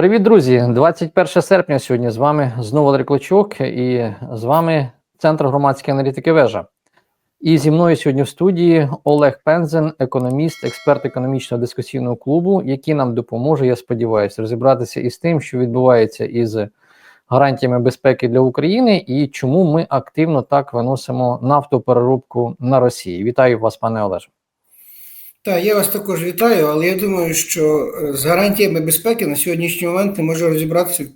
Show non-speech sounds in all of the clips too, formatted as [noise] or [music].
Привіт, друзі! 21 серпня сьогодні з вами знову Валерій Клочок і з вами Центр громадської аналітики Вежа. І зі мною сьогодні в студії Олег Пензен, економіст, експерт економічного дискусійного клубу, який нам допоможе, я сподіваюся, розібратися із тим, що відбувається із гарантіями безпеки для України і чому ми активно так виносимо нафтопереробку на Росії. Вітаю вас, пане Олеже. Так, я вас також вітаю, але я думаю, що е, з гарантіями безпеки на сьогоднішній момент не може розібратися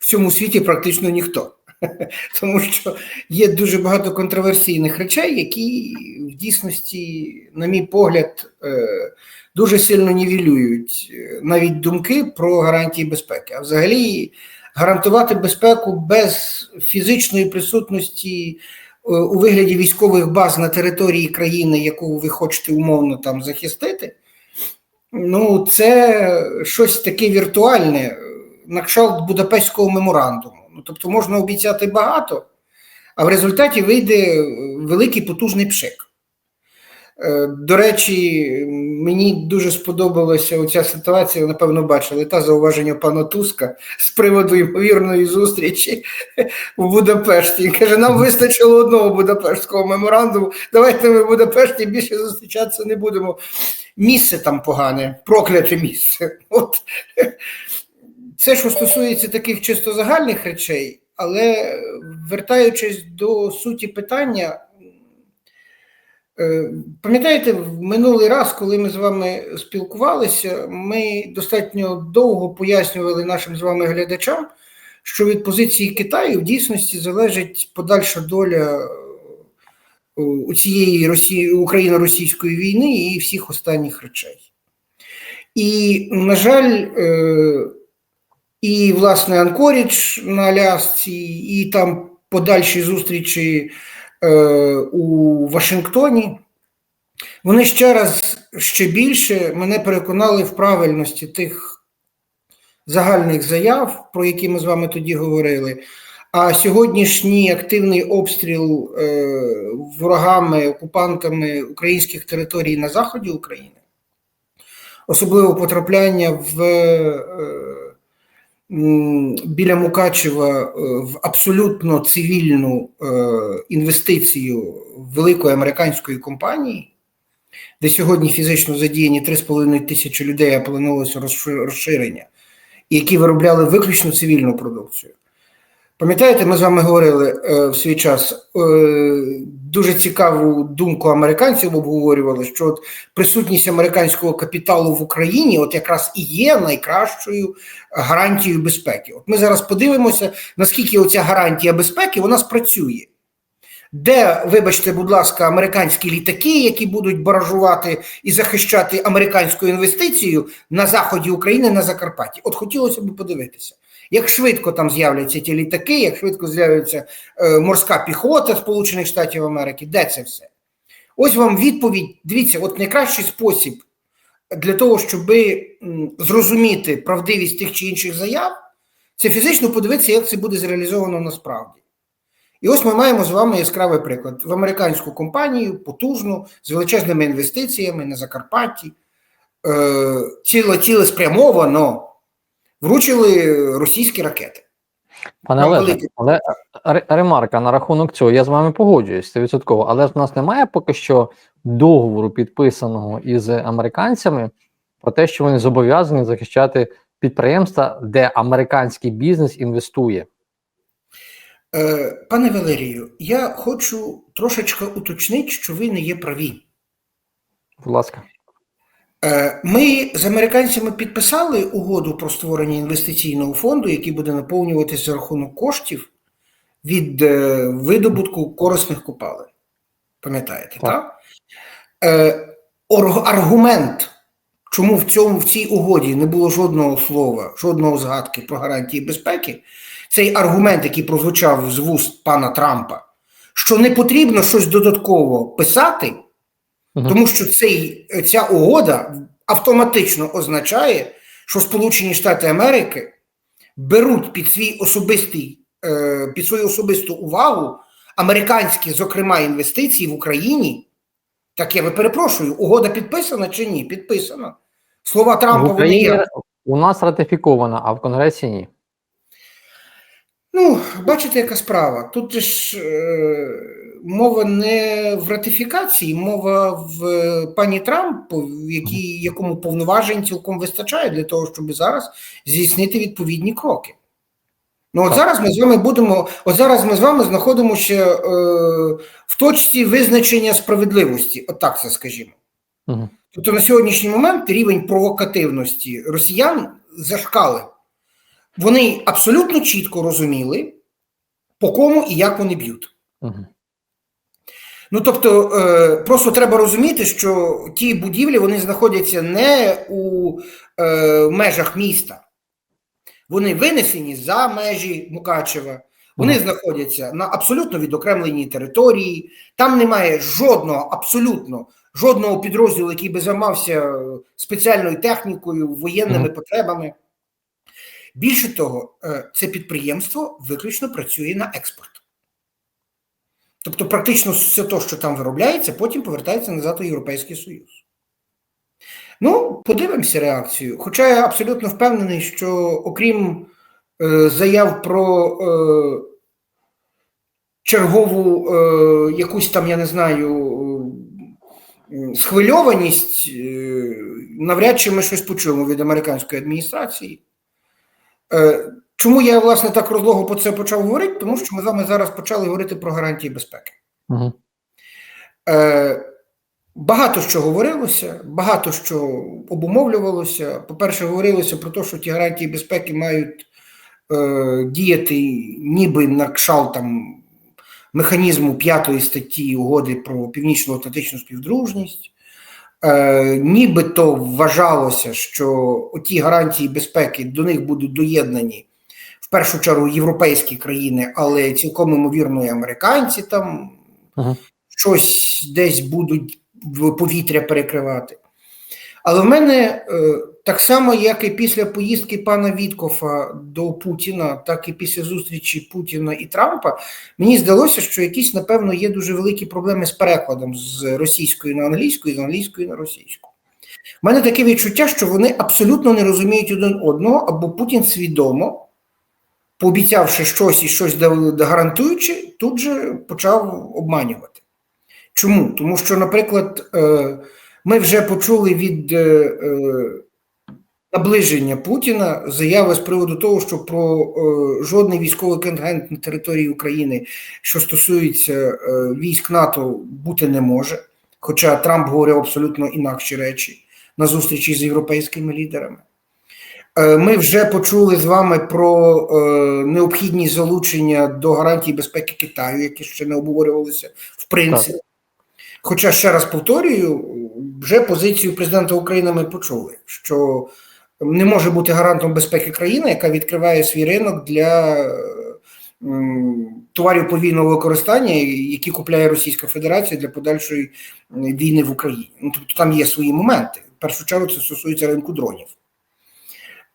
в, цьому світі практично ніхто. [laughs] Тому що є дуже багато контроверсійних речей, які в дійсності, на мій погляд, е, дуже сильно нівелюють е, навіть думки про гарантії безпеки. А взагалі гарантувати безпеку без фізичної присутності у вигляді військових баз на території країни, яку ви хочете умовно там захистити, ну це щось таке віртуальне, на кшталт Будапештського меморандуму. Ну, Тобто можна обіцяти багато, а в результаті вийде великий потужний пшик. До речі, мені дуже сподобалася оця ситуація, напевно, бачили та зауваження пана Туска з приводу ймовірної зустрічі в Будапешті. Він каже, нам вистачило одного Будапештського меморандуму. Давайте ми в Будапешті більше зустрічатися не будемо. Місце там погане, прокляте місце. От це, що стосується таких чисто загальних речей, але вертаючись до суті питання. Пам'ятаєте, в минулий раз, коли ми з вами спілкувалися, ми достатньо довго пояснювали нашим з вами глядачам, що від позиції Китаю в дійсності залежить подальша доля у цієї Росії, Україно-російської війни і всіх останніх речей. І, на жаль, і, власне, Анкорідж на Алясці, і там подальші зустрічі у Вашингтоні, вони ще раз ще більше мене переконали в правильності тих загальних заяв, про які ми з вами тоді говорили. А сьогоднішній активний обстріл е, ворогами, окупантами українських територій на заході України, особливо потрапляння в. Е, біля Мукачева в абсолютно цивільну інвестицію великої американської компанії, де сьогодні фізично задіяні 3,5 тисячі людей, а планувалося розширення, які виробляли виключно цивільну продукцію. Пам'ятаєте, ми з вами говорили е, в свій час е, дуже цікаву думку американців обговорювали, що от присутність американського капіталу в Україні от якраз і є найкращою гарантією безпеки. От ми зараз подивимося, наскільки оця гарантія безпеки вона спрацює. Де, вибачте, будь ласка, американські літаки, які будуть баражувати і захищати американську інвестицію на заході України на Закарпатті? От хотілося б подивитися. Як швидко там з'являться ті літаки, як швидко з'явиться е, морська піхота Сполучених Штатів Америки, де це все? Ось вам відповідь. Дивіться, от найкращий спосіб для того, щоб зрозуміти правдивість тих чи інших заяв, це фізично подивитися, як це буде зреалізовано насправді. І ось ми маємо з вами яскравий приклад в американську компанію, потужну, з величезними інвестиціями на Закарпатті, е, ціле цілеспрямовано вручили російські ракети. Пане Олеже, але ремарка на рахунок цього, я з вами погоджуюсь 100%, але ж в нас немає поки що договору, підписаного із американцями, про те, що вони зобов'язані захищати підприємства, де американський бізнес інвестує. Е, пане Валерію, я хочу трошечки уточнити, що ви не є праві. Будь ласка. Е, ми з американцями підписали угоду про створення інвестиційного фонду, який буде наповнюватися за рахунок коштів від е, видобутку корисних копалин. Пам'ятаєте, так? так? Е, аргумент, чому в цьому в цій угоді не було жодного слова, жодного згадки про гарантії безпеки, цей аргумент, який прозвучав з вуст пана Трампа, що не потрібно щось додатково писати. Тому що цей, ця угода автоматично означає, що Сполучені Штати Америки беруть під свій особистий, е, під свою особисту увагу американські, зокрема, інвестиції в Україні. Так я ви перепрошую, угода підписана чи ні? Підписана. Слова Трампа в Україні, вони є. У нас ратифікована, а в Конгресі ні. Ну, бачите, яка справа. Тут же ж е, мова не в ратифікації, мова в е, пані Трамп, в якій, якому повноважень цілком вистачає для того, щоб зараз здійснити відповідні кроки. Ну, от Так. зараз ми з вами будемо, от зараз ми з вами знаходимося е, в точці визначення справедливості, от так це скажімо. Угу. Тобто на сьогоднішній момент рівень провокативності росіян зашкалив. Вони абсолютно чітко розуміли, по кому і як вони б'ють. Угу. Ну тобто, е, просто треба розуміти, що ті будівлі вони знаходяться не у е, межах міста, вони винесені за межі Мукачева. Вони знаходяться на абсолютно відокремленій території. Там немає жодного, абсолютно жодного підрозділу, який би займався спеціальною технікою, воєнними потребами. Більше того, е, це підприємство виключно працює на експорт. Тобто, практично все те, що там виробляється, потім повертається назад у Європейський Союз. Ну, подивимося реакцію. Хоча я абсолютно впевнений, що окрім е, заяв про е, чергову е, якусь там, я не знаю, е, схвильованість, е, навряд чи ми щось почуємо від американської адміністрації. Е, Чому я власне так розлого про це почав говорити? Тому що ми з вами зараз почали говорити про гарантії безпеки. Угу. Е, Багато що говорилося, багато що обумовлювалося. По-перше, говорилося про те, що ті гарантії безпеки мають е, діяти ніби на кшалт там механізму п'ятої статті угоди про північно-атлантичну співдружність. Е, нібито вважалося, що ті гарантії безпеки до них будуть доєднані першу чергу європейські країни, але цілком ймовірно і американці там Угу. щось десь будуть в повітря перекривати. Але в мене е, так само, як і після поїздки пана Віткофа до Путіна, так і після зустрічі Путіна і Трампа, мені здалося, що якісь, напевно, є дуже великі проблеми з перекладом з російської на англійську і з англійської на російську. У мене таке відчуття, що вони абсолютно не розуміють один одного, або Путін свідомо, пообіцявши щось і щось гарантуючи, тут же почав обманювати. Чому? Тому що, наприклад, е, ми вже почули від е, е, наближення Путіна заяви з приводу того, що про жодний військовий контингент на території України, що стосується військ НАТО, бути не може. Хоча Трамп говорив абсолютно інакші речі на зустрічі з європейськими лідерами. Е, Ми вже почули з вами про е, необхідність залучення до гарантій безпеки Китаю, які ще не обговорювалися в принципі. Хоча ще раз повторюю, вже позицію президента України ми почули, що не може бути гарантом безпеки країни, яка відкриває свій ринок для товарів подвійного використання, які купляє Російська Федерація для подальшої війни в Україні. Ну, тобто там є свої моменти. В першу чергу це стосується ринку дронів.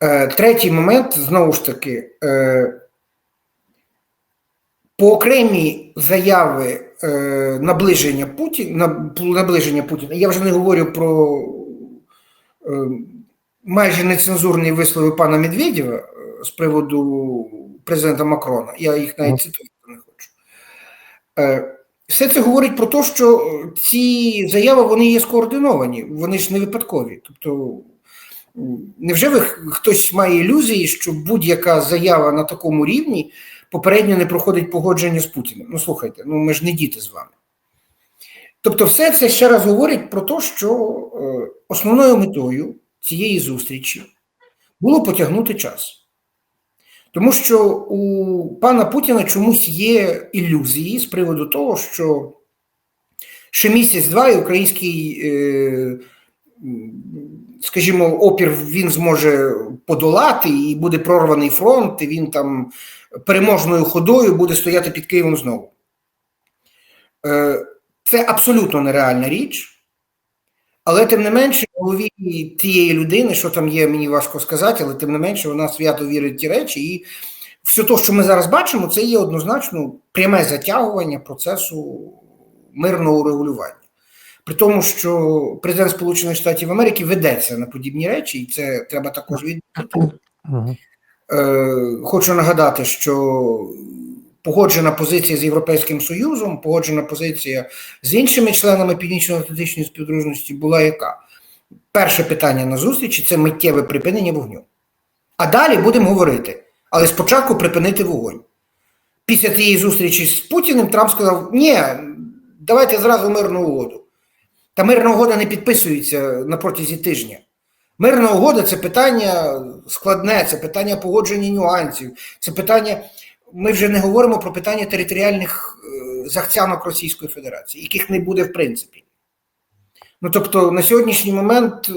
Е, Третій момент знову ж таки. Е, по окремі заяви е, наближення Путіна, наближення Путіна, я вже не говорю про майже нецензурні вислови пана Медведєва з приводу президента Макрона. Я їх навіть цитувати не хочу. Все це говорить про те, що ці заяви вони є скоординовані, вони ж не випадкові. Тобто, невже ви хтось має ілюзії, що будь-яка заява на такому рівні попередньо не проходить погодження з Путіним. Ну, слухайте, ну ми ж не діти з вами. Тобто, все це ще раз говорить про те, що е, основною метою цієї зустрічі було потягнути час. Тому що у пана Путіна чомусь є ілюзії з приводу того, що ще місяць-два і український, е, скажімо, опір він зможе подолати, і буде прорваний фронт, і він там переможною ходою буде стояти під Києвом знову. Е, Це абсолютно нереальна річ. Але тим не менше, в голові тієї людини, що там є, мені важко сказати, але тим не менше, вона свято вірить ті речі. І все те, що ми зараз бачимо, це є однозначно пряме затягування процесу мирного регулювання. При тому, що президент Сполучених Штатів Америки ведеться на подібні речі, і це треба також відмітити. Е, Хочу нагадати, що погоджена позиція з Європейським Союзом, погоджена позиція з іншими членами Північно-Атлантичної співдружності була яка? Перше питання на зустрічі це миттєве припинення вогню. А далі будемо говорити, але спочатку припинити вогонь. Після тієї зустрічі з Путіним Трамп сказав: ні, давайте зразу мирну угоду. Та мирна угода не підписується на протязі тижня. Мирна угода це питання складне, це питання погодження нюансів, це питання. Ми вже не говоримо про питання територіальних е, захцянок Російської Федерації, яких не буде в принципі. Ну тобто, на сьогоднішній момент е,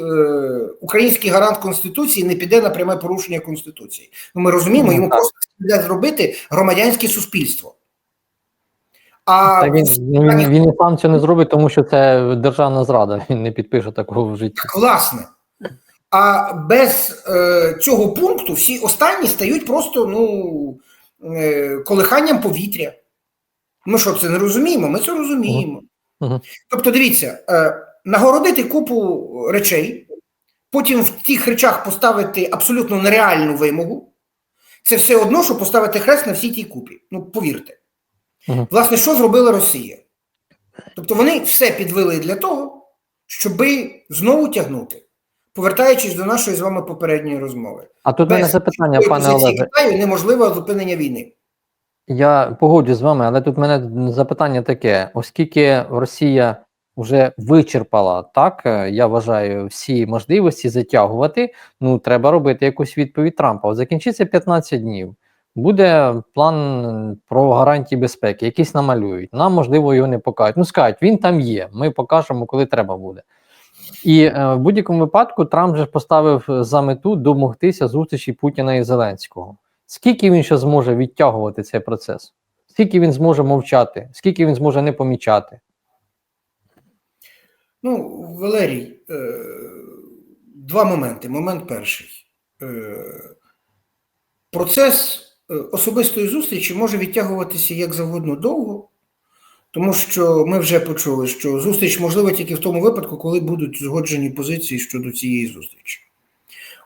український гарант Конституції не піде на пряме порушення Конституції. Ну, ми розуміємо, Ну, йому просто треба зробити громадянське суспільство. А Та він, він, він і сам цього не зробить, тому що це державна зрада. Він не підпише такого в житті. Так, власне. А без е, цього пункту всі останні стають просто ну, е, колиханням повітря. Ми що це не розуміємо? Ми це розуміємо. Мгм. Тобто, дивіться, е, нагородити купу речей, потім в тих речах поставити абсолютно нереальну вимогу. Це все одно, що поставити хрест на всій тій купі. Ну, повірте. Мгм. Власне, що зробила Росія? Тобто вони все підвели для того, щоби знову тягнути, повертаючись до нашої з вами попередньої розмови. А тут мене запитання, пане Олеже. Китаю неможливо зупинення війни. Я погоджуюсь з вами, але тут мене запитання таке: оскільки Росія вже вичерпала так, е, я вважаю, всі можливості затягувати, ну треба робити якусь відповідь Трампа. Закінчиться 15 днів. Буде план про гарантії безпеки, якийсь намалюють. Нам можливо його не покажуть. Ну скажуть, він там є. Ми покажемо, коли треба буде. І е, в будь-якому випадку Трамп же поставив за мету домогтися зустрічі Путіна і Зеленського. Скільки він ще зможе відтягувати цей процес? Скільки він зможе мовчати, скільки він зможе не помічати? Ну, Валерій, е, два моменти. Момент перший. Е, процес е, особистої зустрічі може відтягуватися як завгодно довго, тому що ми вже почули, що зустріч можлива тільки в тому випадку, коли будуть узгоджені позиції щодо цієї зустрічі.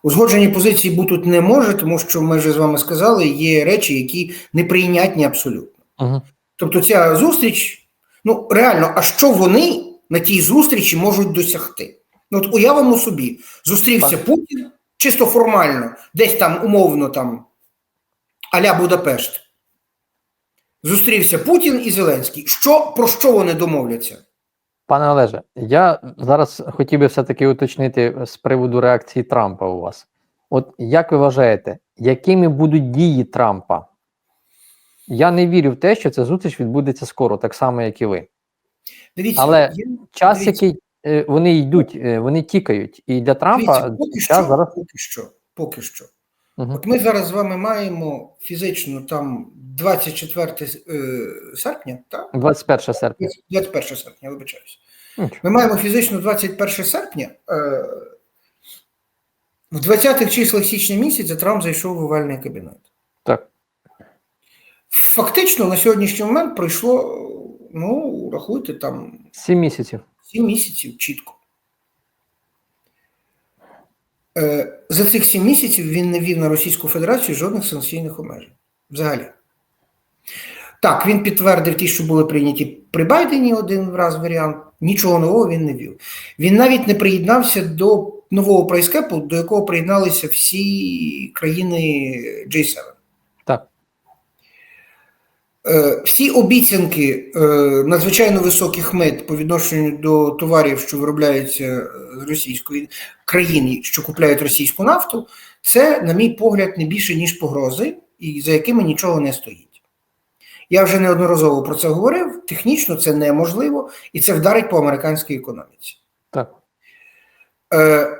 Узгоджені позиції бути не може, тому що ми вже з вами сказали, є речі, які неприйнятні абсолютно. Угу. Тобто ця зустріч, ну реально, а що вони на тій зустрічі можуть досягти? Ну от уявимо собі, зустрівся Путін чисто формально, десь там умовно там аля Будапешт. Зустрівся Путін і Зеленський. Що, про що вони домовляться? Пане Олеже, я зараз хотів би все-таки уточнити з приводу реакції Трампа у вас. От як ви вважаєте, якими будуть дії Трампа? Я не вірю в те, що ця зустріч відбудеться скоро, так само, як і ви. Дивіться, Але є- Час, дивіться, який е, вони йдуть, е, вони тікають. І для Трампа дивіться, поки, час що, зараз. поки що, поки що. От ми зараз з вами маємо фізично там 24 е, серпня, так? 21 серпня. 21 серпня, вибачаюсь. Нічого. Ми маємо фізично 21 серпня. Е, в 20-х числах січня місяця Трамп зайшов в овальний кабінет. Так. Фактично на сьогоднішній момент пройшло, ну, рахуйте, там Сім місяців. 7 місяців чітко. Е, за цих сім місяців він не вів на Російську Федерацію жодних санкційних обмежень. Взагалі. Так, він підтвердив ті, що були прийняті при Байдені один раз варіант. Нічого нового він не вів. Він навіть не приєднався до нового прайскепу, до якого приєдналися всі країни G7. Е, Всі обіцянки е, надзвичайно високих мит по відношенню до товарів, що виробляються з російської країни, що купляють російську нафту, це, на мій погляд, не більше ніж погрози, і за якими нічого не стоїть. Я вже неодноразово про це говорив. Технічно це неможливо, і це вдарить по американській економіці. Так. Е,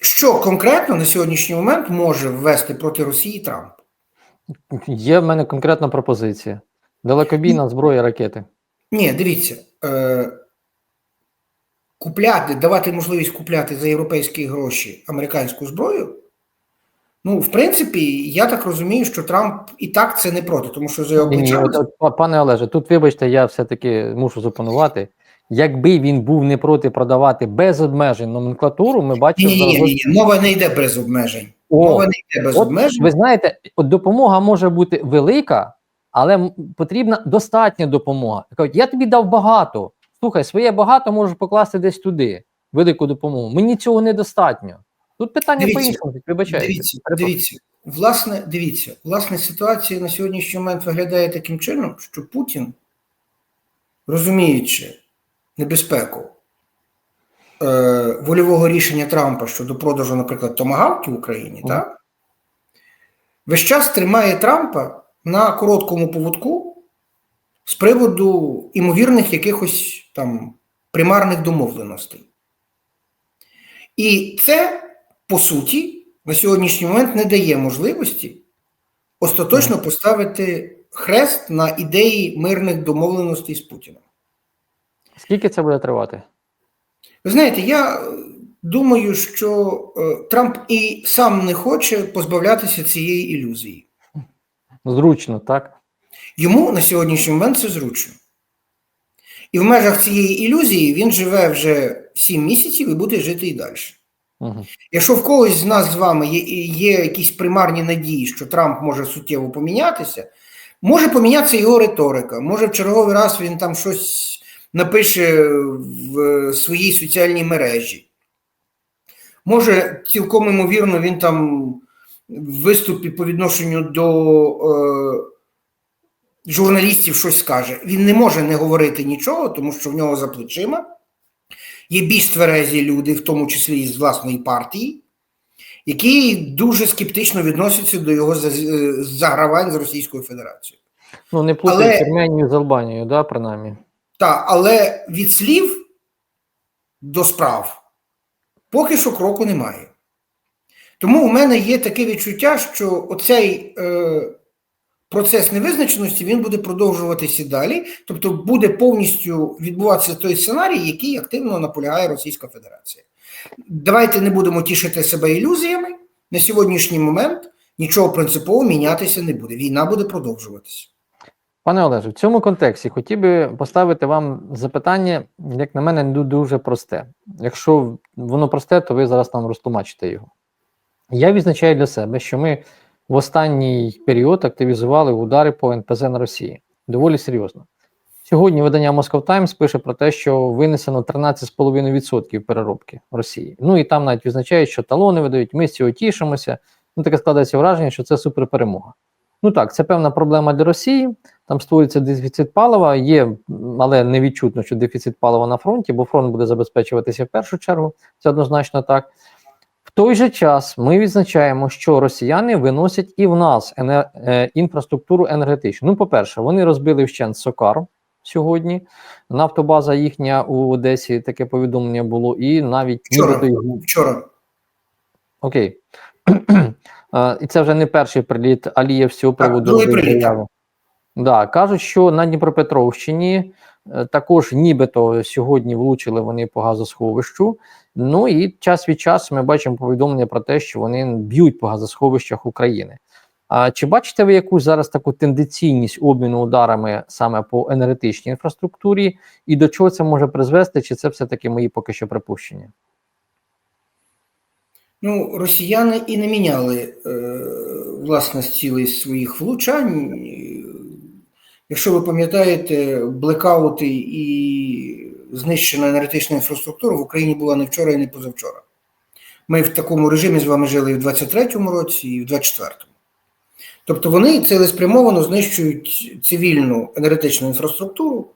Що конкретно на сьогоднішній момент може ввести проти Росії Трамп? Є в мене конкретна пропозиція: далекобійна зброя ракети. Ні, дивіться. Е, купляти, давати можливість купляти за європейські гроші американську зброю. Ну, в принципі, я так розумію, що Трамп і так це не проти, тому що за його па- пане Олеже, тут вибачте, я все-таки мушу зупинувати. якби він був не проти продавати без обмежень номенклатуру, ми Ні, бачимо ні, ні, ні, ні. Мова не йде без обмежень. Мова не йде без обмежень. ви знаєте, от допомога може бути велика, але потрібна достатня допомога. Кажуть, я тобі дав багато. Слухай, своє багато можеш покласти десь туди, велику допомогу. Мені цього недостатньо. Тут питання по-іншому, вибачайте. Дивіться, дивіться. Власне, дивіться, власне, ситуація на сьогоднішній момент виглядає таким чином, що Путін, розуміючи небезпеку е, вольового рішення Трампа щодо продажу, наприклад, томагавки в Україні, Мгм. так, весь час тримає Трампа на короткому поводку з приводу імовірних якихось там примарних домовленостей. І це, по суті, на сьогоднішній момент не дає можливості остаточно поставити хрест на ідеї мирних домовленостей з Путіним. Скільки це буде тривати? Ви знаєте, я думаю, що е, Трамп і сам не хоче позбавлятися цієї ілюзії. Зручно, так? Йому на сьогоднішній момент це зручно. І в межах цієї ілюзії він живе вже 7 місяців і буде жити і далі. Угу. Якщо в когось з нас з вами є, є якісь примарні надії, що Трамп може суттєво помінятися, може помінятися його риторика. Може, в черговий раз він там щось напише в своїй соціальній мережі. Може, цілком ймовірно, він там в виступі по відношенню до е, журналістів щось скаже. Він не може не говорити нічого, тому що в нього за плечима є більш тверезі люди, в тому числі і з власної партії, які дуже скептично відносяться до його загравань з Російською Федерацією. Ну, не плутати Але- Вірменію з Албанією, да, принаймні. Та, але від слів до справ поки що кроку немає. Тому у мене є таке відчуття, що оцей е, процес невизначеності він буде продовжуватися далі, тобто буде повністю відбуватися той сценарій, який активно наполягає Російська Федерація. Давайте не будемо тішити себе ілюзіями. На сьогоднішній момент нічого принципово мінятися не буде. Війна буде продовжуватися. Пане Олеже, в цьому контексті хотів би поставити вам запитання, як на мене, ду- дуже просте. Якщо воно просте, то ви зараз нам розтлумачите його. Я відзначаю для себе, що ми в останній період активізували удари по НПЗ на Росії. Доволі серйозно. Сьогодні видання Moscow Times пише про те, що винесено 13,5% переробки Росії. Ну і там навіть відзначають, що талони видають, ми з цього тішимося. Ну, таке складається враження, що це суперперемога. Ну так, це певна проблема для Росії. Там створюється дефіцит палива. Є, але не відчутно, що дефіцит палива на фронті, бо фронт буде забезпечуватися в першу чергу. Це однозначно так. В той же час ми відзначаємо, що росіяни виносять і в нас ене- е, інфраструктуру енергетичну. Ну, по-перше, вони розбили вщент Сокар сьогодні. Нафтобаза їхня у Одесі таке повідомлення було, і навіть Вчора. нібито Вчора Окей. [clears throat] Е, І це вже не перший приліт Алієв з цього приводу. другий робив приліт, заяву. Да, кажуть, що на Дніпропетровщині е, також нібито сьогодні влучили вони по газосховищу. Ну і час від часу ми бачимо повідомлення про те, що вони б'ють по газосховищах України. А чи бачите ви якусь зараз таку тенденційність обміну ударами саме по енергетичній інфраструктурі, і до чого це може призвести, чи це все-таки мої поки що припущення? Ну, росіяни і не міняли е, власне цілей своїх влучань. Якщо ви пам'ятаєте, блекаути і знищена енергетична інфраструктура в Україні була не вчора і не позавчора. Ми в такому режимі з вами жили і в 23-му році, і в 24-му. Тобто вони цілеспрямовано знищують цивільну енергетичну інфраструктуру.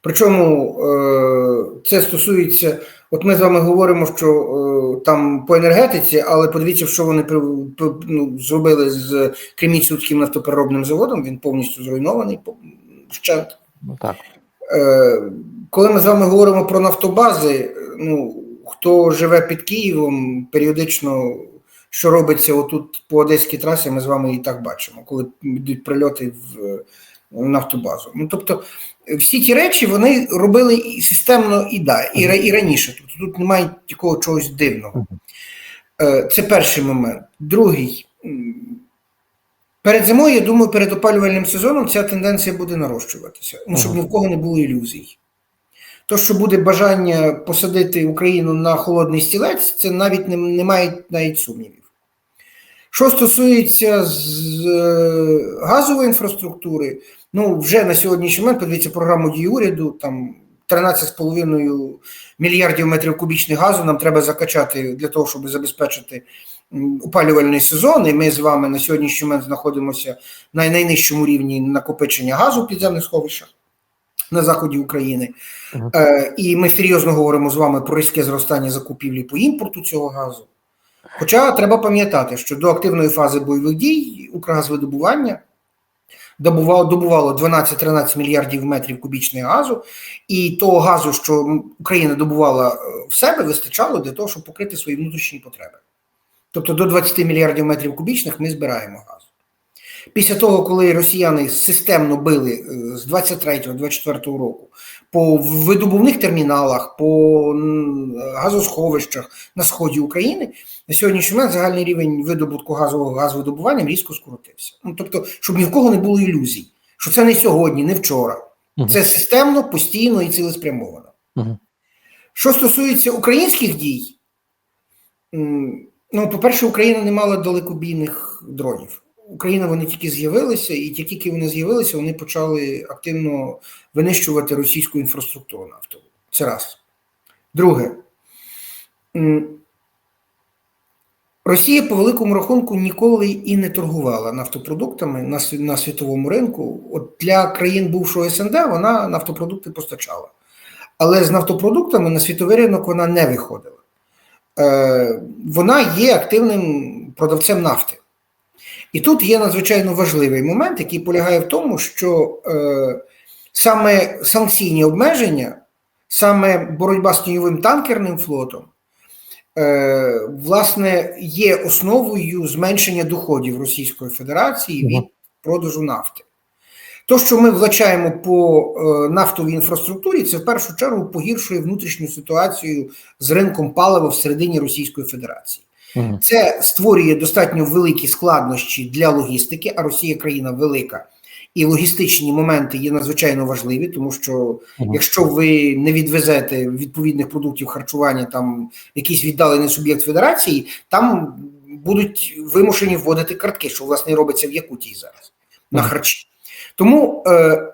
Причому е, це стосується, от ми з вами говоримо, що е, там по енергетиці, але подивіться, що вони ну, зробили з Кремінським нафтопереробним заводом, він повністю зруйнований вщент. Ну так. Е, коли ми з вами говоримо про нафтобази, е, ну, хто живе під Києвом, періодично, що робиться отут по Одеській трасі, ми з вами і так бачимо, коли йдуть прильоти в нафтобазу. Ну, тобто, е, всі ті речі вони робили і системно і, да, і, і раніше. Тобто тут немає такого чогось дивного. Е, Це перший момент. Другий. Перед зимою, я думаю, перед опалювальним сезоном ця тенденція буде нарощуватися, ну, щоб ні в кого не було ілюзій. То, що буде бажання посадити Україну на холодний стілець, це навіть не, не має навіть сумнівів. Що стосується з, е, газової інфраструктури, ну вже на сьогоднішній момент подивіться програму дії уряду, там 13,5 мільярдів метрів кубічних газу нам треба закачати для того, щоб забезпечити опалювальний сезон. І ми з вами на сьогоднішній момент знаходимося на найнижчому рівні накопичення газу в підземних сховищах на заході України. Ага. Е, і ми серйозно говоримо з вами про різке зростання закупівлі по імпорту цього газу. Хоча треба пам'ятати, що до активної фази бойових дій Укргазвидобування добувало, добувало 12-13 мільярдів метрів кубічного газу, і того газу, що Україна добувала е, в себе, вистачало для того, щоб покрити свої внутрішні потреби. Тобто до 20 мільярдів метрів кубічних ми збираємо газ. Після того, коли росіяни системно били е, з 23-24 року по видобувних терміналах, по газосховищах на сході України, на сьогоднішній момент загальний рівень видобутку газового газовидобування різко скоротився. Ну тобто, щоб ні в кого не було ілюзій, що це не сьогодні, не вчора. Мгм. Це системно, постійно і цілеспрямовано. Мгм. Що стосується українських дій, ну, по-перше, Україна не мала далекобійних дронів. Україна вони тільки з'явилися, і тільки вони з'явилися, вони почали активно винищувати російську інфраструктуру нафтову. Це раз. Друге, Росія по великому рахунку ніколи і не торгувала нафтопродуктами на, на світовому ринку. От для країн бувшого СНД вона нафтопродукти постачала. Але з нафтопродуктами на світовий ринок вона не виходила. Е, вона є активним продавцем нафти. І тут є надзвичайно важливий момент, який полягає в тому, що е, саме санкційні обмеження, саме боротьба з тіньовим танкерним флотом, е, власне, є основою зменшення доходів Російської Федерації від продажу нафти. То, що ми влачаємо по е, нафтовій інфраструктурі, це в першу чергу погіршує внутрішню ситуацію з ринком палива всередині Російської Федерації. Це створює достатньо великі складнощі для логістики, а Росія країна велика. І логістичні моменти є надзвичайно важливі, тому що якщо ви не відвезете відповідних продуктів харчування, там якийсь віддалений суб'єкт федерації, там будуть вимушені вводити картки, що власне робиться в Якутії зараз на харчі. Тому е,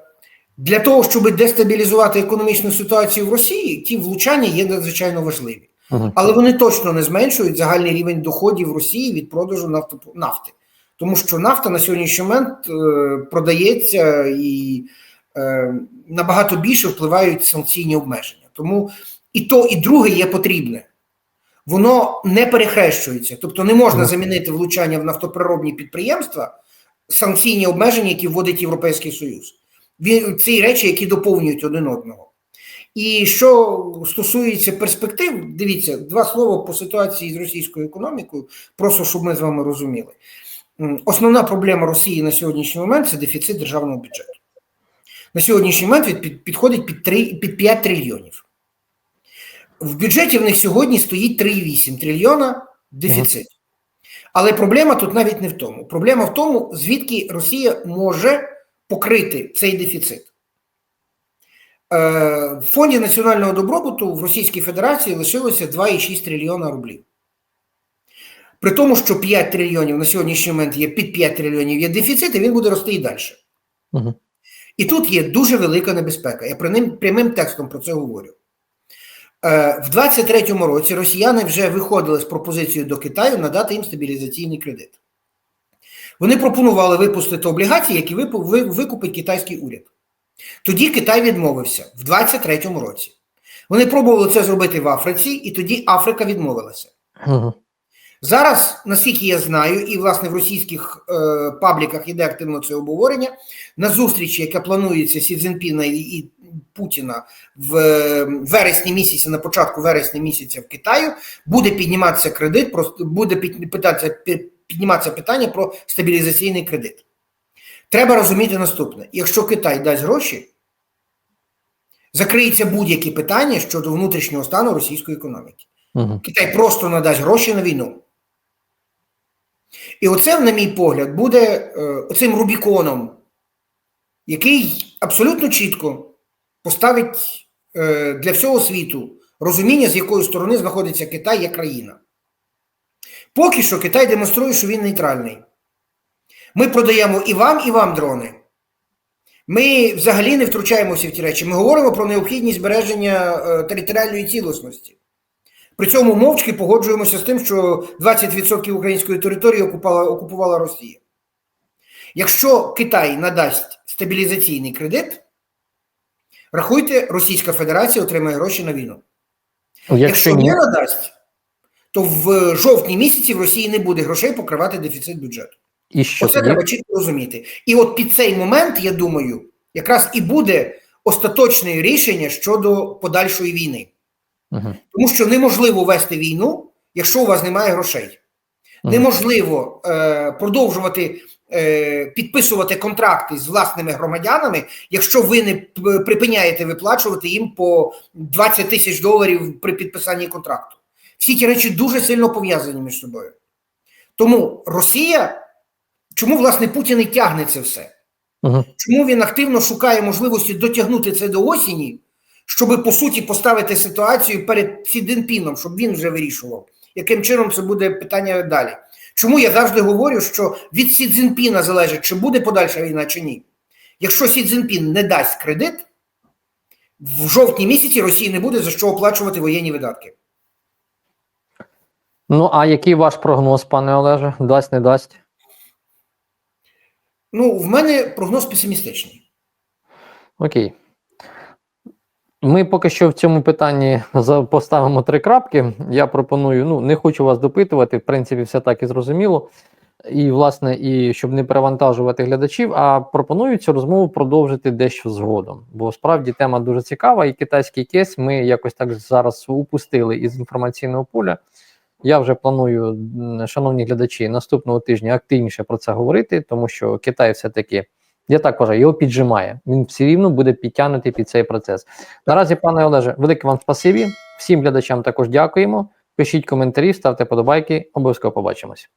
для того, щоб дестабілізувати економічну ситуацію в Росії, ті влучання є надзвичайно важливі. Але вони точно не зменшують загальний рівень доходів Росії від продажу нафти. Тому що нафта на сьогоднішній момент е, продається і е, набагато більше впливають санкційні обмеження. Тому і то, і друге є потрібне. Воно не перехрещується. Тобто не можна замінити влучання в нафтопереробні підприємства санкційні обмеження, які вводить Європейський Союз. Ці речі, які доповнюють один одного. І що стосується перспектив, дивіться, два слова по ситуації з російською економікою, просто щоб ми з вами розуміли. Основна проблема Росії на сьогоднішній момент це дефіцит державного бюджету. На сьогоднішній момент він підходить під, 3, під 5 трильйонів. В бюджеті в них сьогодні стоїть 3,8 трильйона дефіцит. Але проблема тут навіть не в тому. Проблема в тому, звідки Росія може покрити цей дефіцит. Е, В фонді національного добробуту в Російській Федерації лишилося 2,6 трильйона рублів. При тому, що 5 трильйонів на сьогоднішній момент є під 5 трильйонів є дефіцит, і він буде рости і далі. Мгм. І тут є дуже велика небезпека. Я прямим, прямим текстом про це говорю. Е, В 23-му році росіяни вже виходили з пропозицією до Китаю надати їм стабілізаційний кредит. Вони пропонували випустити облігації, які викупить китайський уряд. Тоді Китай відмовився в 23-му році. Вони пробували це зробити в Африці, і тоді Африка відмовилася. Зараз, наскільки я знаю, і власне в російських е, пабліках іде активно це обговорення. На зустрічі, яка планується Сі Цзіньпіна і, і Путіна в е, вересні місяці, на початку вересня місяця в Китаю, буде підніматися кредит, про, буде під, питатися, пі- підніматися питання про стабілізаційний кредит. Треба розуміти наступне: якщо Китай дасть гроші, закриється будь-які питання щодо внутрішнього стану російської економіки. Мгм. Китай просто надасть гроші на війну. І оце, на мій погляд, буде е, оцим Рубіконом, який абсолютно чітко поставить е, для всього світу розуміння, з якої сторони знаходиться Китай як країна. Поки що Китай демонструє, що він нейтральний. Ми продаємо і вам, і вам дрони. Ми взагалі не втручаємося в ті речі. Ми говоримо про необхідність збереження е, територіальної цілісності. При цьому мовчки погоджуємося з тим, що 20% української території окупала, окупувала Росія. Якщо Китай надасть стабілізаційний кредит, рахуйте, Російська Федерація отримає гроші на війну. Якщо Якщо не надасть, то в жовтні місяці в Росії не буде грошей покривати дефіцит бюджету. І що Оце тоді? треба чітко розуміти. І от під цей момент, я думаю, якраз і буде остаточне рішення щодо подальшої війни. Угу. Тому що неможливо вести війну, якщо у вас немає грошей. Мгм. Неможливо е, продовжувати е, підписувати контракти з власними громадянами, якщо ви не припиняєте виплачувати їм по 20 тисяч доларів при підписанні контракту. Всі ті речі дуже сильно пов'язані між собою. Тому Росія, чому власне Путін і тягне це все? Угу. Чому він активно шукає можливості дотягнути це до осені, щоб по суті поставити ситуацію перед Сі Цзіньпіном, щоб він вже вирішував, яким чином це буде питання далі. Чому я завжди говорю, що від Сі Цзіньпіна залежить, чи буде подальша війна, чи ні. Якщо Сі Цзіньпін не дасть кредит, в жовтні місяці Росії не буде за що оплачувати воєнні видатки. Ну, а який ваш прогноз, пане Олеже? Дасть, не дасть? Ну, в мене прогноз песимістичний. Окей. Ми поки що в цьому питанні поставимо три крапки. Я пропоную, ну, не хочу вас допитувати, в принципі, все так і зрозуміло. І, власне, і щоб не перевантажувати глядачів, а пропоную цю розмову продовжити дещо згодом. Бо справді тема дуже цікава, і китайський кейс ми якось так зараз упустили із інформаційного поля. Я вже планую, шановні глядачі, наступного тижня активніше про це говорити, тому що Китай все-таки я так вважаю, його піджимає. Він все рівно буде підтягнутий під цей процес. Наразі, пане Олеже, велике вам спасибі. Всім глядачам також дякуємо. Пишіть коментарі, ставте подобайки. Обов'язково побачимось.